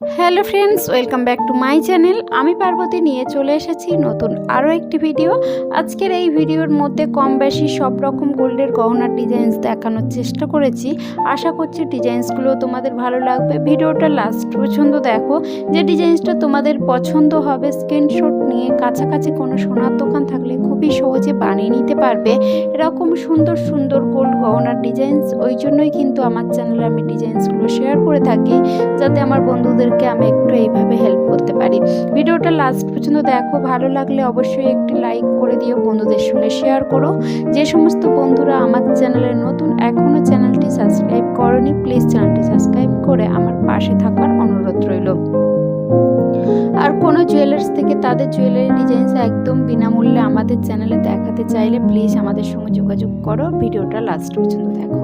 Hello friends, welcome back to my channel. আমি পার্বতী নিয়ে চলে এসেছি নতুন আরও একটি ভিডিও। আজকের এই ভিডিওর মধ্যে কম বেশি সব রকম গোল্ডের গহনার ডিজাইনস দেখানোর চেষ্টা করেছি। আশা করছি ডিজাইনসগুলো তোমাদের ভালো লাগবে। ভিডিওটা লাস্ট পর্যন্ত দেখো। যে ডিজাইনসটা তোমাদের পছন্দ হবে, স্ক্রিনশট নিয়ে কাছাকাছি কোনো সোনার দোকান থাকলে খুবই সহজে বানিয়ে নিতে পারবে। এরকম সুন্দর সুন্দর গোল্ড গহনার ডিজাইনস, ওই জন্যই কিন্তু আমার চ্যানেলে আমি ডিজাইনসগুলো শেয়ার করে থাকি। যাতে আমার বন্ধুদেরকে আমি একটু এইভাবে হেল্প করতে পারি। ভিডিওটা লাস্ট পর্যন্ত দেখো। ভালো লাগলে অবশ্যই একটি লাইক করে দিও, বন্ধুদের সঙ্গে শেয়ার করো। যে সমস্ত বন্ধুরা আমার চ্যানেলে নতুন এখনও চ্যানেলটি সাবস্ক্রাইব করনি প্লিজ চ্যানেলটি সাবস্ক্রাইব করে আমার পাশে থাকার অনুরোধ রইল। আর কোনো জুয়েলার্স থেকে তাদের জুয়েলারি ডিজাইনস একদম বিনামূল্যে আমাদের চ্যানেলে দেখাতে চাইলে প্লিজ আমাদের সঙ্গে যোগাযোগ করো। ভিডিওটা লাস্ট পর্যন্ত দেখো।